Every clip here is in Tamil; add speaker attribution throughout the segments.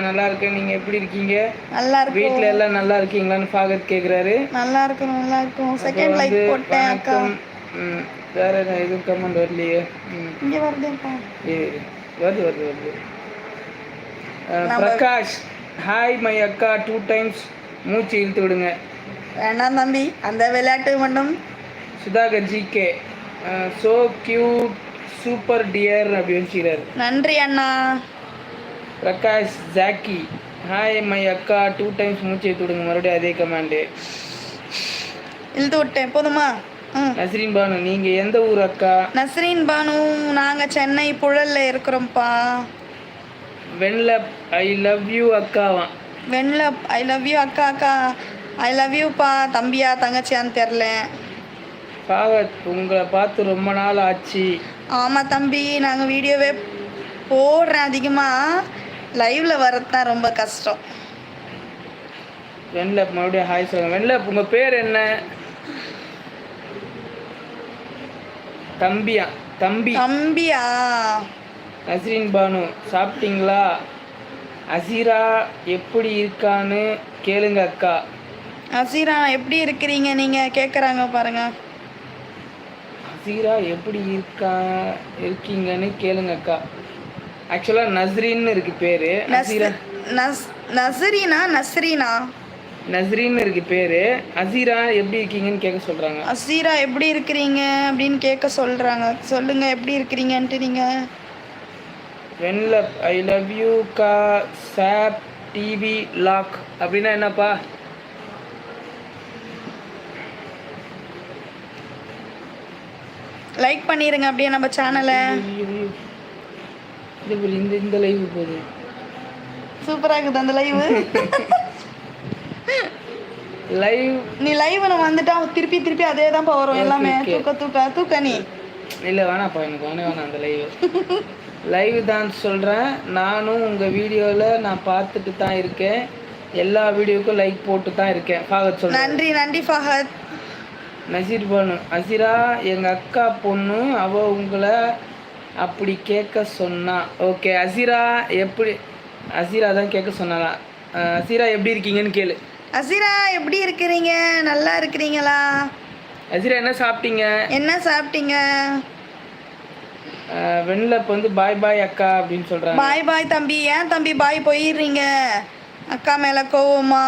Speaker 1: நான் நல்லா இருக்கேன். நீங்க எப்படி இருக்கீங்க?
Speaker 2: நல்லா இருக்கும்.
Speaker 1: வீட்ல எல்லாம் நல்லா இருக்கீங்களான்னு ஃபாகத் கேக்குறாரு.
Speaker 2: நல்லா இருக்கும் நல்லா இருக்கும். செகண்ட் லைக் போட்டேன் அக்கா.
Speaker 1: வேற எதுவும் கமெண்ட் வரலையே?
Speaker 2: இங்க வருதுப்பா
Speaker 1: வருது வருது வருது. பிரகாஷ் ஹாய் மை அக்கா. டூ டைம்ஸ் மூச்சு இழுத்து விடுங்க.
Speaker 2: வேணாம் தம்பி. அந்த விளையாட்டு மட்டும்.
Speaker 1: Sudhakar GK so cute super dear அப்படின்னு
Speaker 2: நன்றி அண்ணா.
Speaker 1: பிரகாஷ் ஜாக்கி. ஹாய் மை அக்கா. டூ டைம்ஸ் மூச்சு இழுத்து விடுங்க. மறுபடியும் அதே கமாண்டு
Speaker 2: இழுத்து விட்டேன். போதுமா?
Speaker 1: நஸ்ரீன் பானு நீங்கள் எந்த ஊர் அக்கா?
Speaker 2: நஸ்ரீன் பானு நாங்க சென்னை புழல்ல இருக்கிறோம்ப்பா.
Speaker 1: வெண்லப் ஐ லவ் யூ அக்காவான்
Speaker 2: வெண்ல ஐ லவ் யூ அக்கா அக்கா. ஐ லவ் யூப்பா தம்பியா தங்கச்சியான்னு தெரில.
Speaker 1: பாவத் உங்களை பார்த்து ரொம்ப நாள் ஆச்சு.
Speaker 2: ஆமாம் தம்பி. நாங்கள் வீடியோவே போடுறேன் அதிகமாக லைவில் வரது தான் ரொம்ப கஷ்டம்.
Speaker 1: வெண்லப் மறுபடியும் ஹாய் சொல்லுங்க. வெண்லப் உங்கள் பேர் என்ன? தம்பியா? தம்பி.
Speaker 2: தம்பியா?
Speaker 1: நஸ்ரீன் பானு சாப்பிட்டீங்களா? அசீரா எப்படி இருக்கான்னு கேளுங்க அக்கா.
Speaker 2: அசீரா எப்படி இருக்கிறீங்க? நீங்கள் கேட்குறாங்க பாருங்க.
Speaker 1: அசீரா எப்படி இருக்கா இருக்கீங்கன்னு கேளுங்க அக்கா. ஆக்சுவலாக நஸ்ரீன்னு இருக்கு பேரு. அசீரா
Speaker 2: நஸ் நசரீனா நஸ்ரீனா
Speaker 1: நஸ்ரீன்னு இருக்கு பேரு. அசீரா எப்படி இருக்கீங்கன்னு கேட்க சொல்றாங்க.
Speaker 2: அசீரா எப்படி இருக்கிறீங்க அப்படின்னு கேட்க சொல்கிறாங்க சொல்லுங்கள் எப்படி இருக்கிறீங்கன்ட்டு நீங்கள்
Speaker 1: வென்லப் ஐ லவ் யூ கா சாப் டிவி லாக் அப்படின்னா என்னப்பா?
Speaker 2: லைக் பண்ணிடுங்க அப்படியே நம்ம சேனலை
Speaker 1: இது இந்த இந்த லைவ் போகுது
Speaker 2: சூப்பராக இருக்குது அந்த லைவ்
Speaker 1: லைவ்
Speaker 2: நீ லைவ்ல வந்துட்டா திருப்பி திருப்பி அதே தான்ப்பா வரும் எல்லாமே. தூக்க தூக்க தூக்க நீ.
Speaker 1: இல்லை வேணாப்பா எனக்கு வேணே வேணாம் அந்த லைவ் லைவ் தான் சொல்கிறேன் நானும் உங்கள் வீடியோவில் நான் பார்த்துட்டு தான் இருக்கேன். எல்லா வீடியோக்கும் லைக் போட்டு தான் இருக்கேன். ஃபாகத் சொல்கிறேன்
Speaker 2: நன்றி நன்றி ஃபஹத்
Speaker 1: நசீர் பானு அசிரா எங்கள் அக்கா பொண்ணு அவ உங்களை அப்படி கேட்க சொன்னா ஓகே அசிரா எப்படி அசிரா தான் கேட்க சொன்னாலாம் அஹ் அசிரா எப்படி இருக்கீங்கன்னு கேளு.
Speaker 2: அசிரா எப்படி இருக்கிறீங்க? நல்லா இருக்கிறீங்களா?
Speaker 1: அசிரா என்ன சாப்பிட்டீங்க?
Speaker 2: என்ன சாப்பிட்டீங்க?
Speaker 1: அஹ் வெண்லப் வந்து பாய் பாய் அக்கா அப்படின்னு சொல்கிறாங்க
Speaker 2: பாய் பாய் தம்பி. ஏன் தம்பி பாய் போயிடுறீங்க? அக்கா மேல கோவமா?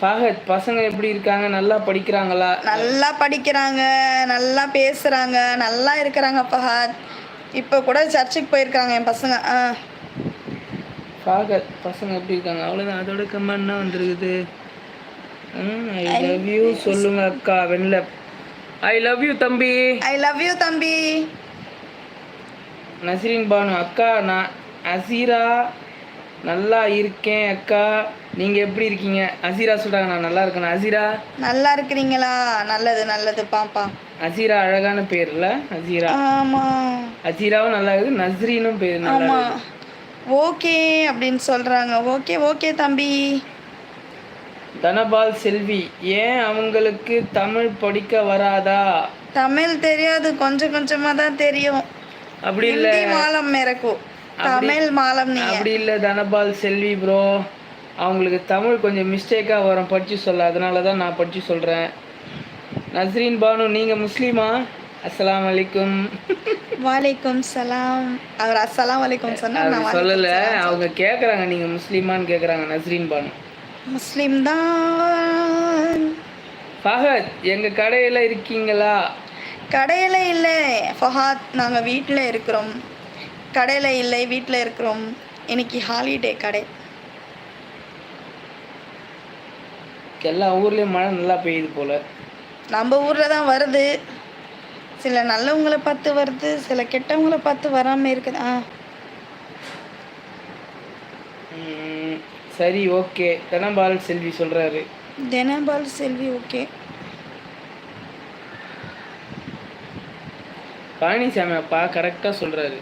Speaker 1: ஃபாகத் பசங்க எப்படி இருக்காங்க? நல்லா படிக்கிறாங்களா?
Speaker 2: நல்லா படிக்கிறாங்க நல்லா பேசுறாங்க நல்லா இருக்கிறாங்க ஃபஹத் இப்போ கூட சர்ச்சுக்கு போயிருக்காங்க என் பசங்க. ஆ.
Speaker 1: ஃபாகத் பசங்க எப்படி இருக்காங்க? அவ்வளோதான் அதோட கமெண்ட் தான் வந்துருக்குது? ஐ லவ் யூ சொல்லுங்க அக்கா வெண்லப் ஐ லவ் யூ தம்பி.
Speaker 2: ஐ லவ் யூ தம்பி.
Speaker 1: நஸ்ரீன் பானு அக்கா நான் அசீரா நல்லா இருக்கேன் அக்கா. நீங்கள் எப்படி இருக்கீங்க? அசீரா சொல்கிறாங்க நான் நல்லா இருக்கேன். அசீரா?
Speaker 2: நல்லா இருக்கிறீங்களா? நல்லது நல்லது பாப்பா.
Speaker 1: அசீரா அழகான பேர்ல அசீரா.
Speaker 2: ஆமா.
Speaker 1: அசீராவும் நல்லா இருக்குது நஸ்ரீனும் பேர் நல்லா
Speaker 2: ஆமா. ஓகே அப்படின்னு சொல்றாங்க. ஓகே ஓகே தம்பி.
Speaker 1: தனபால் செல்வி ஏன் அவங்களுக்கு தமிழ் படிக்க வராதா?
Speaker 2: தமிழ் தெரியாது கொஞ்சம் கொஞ்சமா தான் தெரியும்.
Speaker 1: அப்படி இல்லை.
Speaker 2: மாலம் மேரக்கு. தமிழ் மாலம் நீ
Speaker 1: அப்படி இல்லை தனபால் செல்வி ப்ரோ அவங்களுக்கு தமிழ் கொஞ்சம் மிஸ்டேக்காக வரும். படித்து சொல்ல. அதனால தான் நான் படித்து சொல்கிறேன் நஸ்ரீன் பானு நீங்கள் முஸ்லீமா? அஸ்ஸலாமு அலைக்கும்.
Speaker 2: வாலைக்கும் சலாம். அவர் அஸ்ஸலாம் வலைக்கும் சொன்னா நான்
Speaker 1: சொல்லலை. அவங்க கேட்குறாங்க நீங்கள் முஸ்லீமான்னு கேட்குறாங்க நஸ்ரீன் பானு.
Speaker 2: முஸ்லிம் தான்.
Speaker 1: ஃபஹத் எங்கள் கடையில் இருக்கீங்களா?
Speaker 2: கடையில் இல்லை. ஃபஹாத் நாங்கள் வீட்டில் இருக்கிறோம். கடையில் இல்லை வீட்டில் இருக்கிறோம். இன்னைக்கு ஹாலிடே கடை.
Speaker 1: எல்லா ஊர்லேயும் மழை நல்லா பெய்யுது போல்.
Speaker 2: நம்ம ஊரில் தான் வருது. சில நல்லவங்களை பார்த்து வருது சில கெட்டவங்கள பார்த்து வராமல் இருக்குது. ஆ.
Speaker 1: சரி ஓகே. தனபால் செல்வி சொல்கிறாரு
Speaker 2: தினபால் செல்வி ஓகே.
Speaker 1: பழனிசாமி அப்பா கரெக்டாக சொல்கிறாரு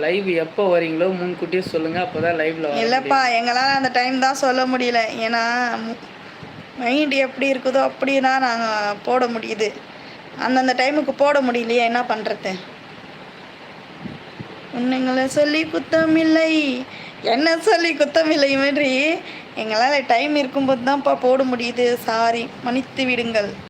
Speaker 1: லைவ் எப்போ வரீங்களோ முன்கூட்டியே சொல்லுங்கள் அப்போ தான் லைவில்
Speaker 2: இல்லைப்பா எங்களால் அந்த டைம் தான் சொல்ல முடியல. ஏன்னா மைண்டு எப்படி இருக்குதோ அப்படி தான் நாங்கள் போட முடியுது. அந்தந்த டைமுக்கு போட முடியலையே என்ன பண்ணுறது உன்னைங்களை சொல்லி குத்தம் இல்லை என்ன சொல்லி குத்தமில்லை மாதிரி எங்களால் டைம் இருக்கும்போது தான்ப்பா போட முடியுது. சாரி மன்னித்து விடுங்கள்.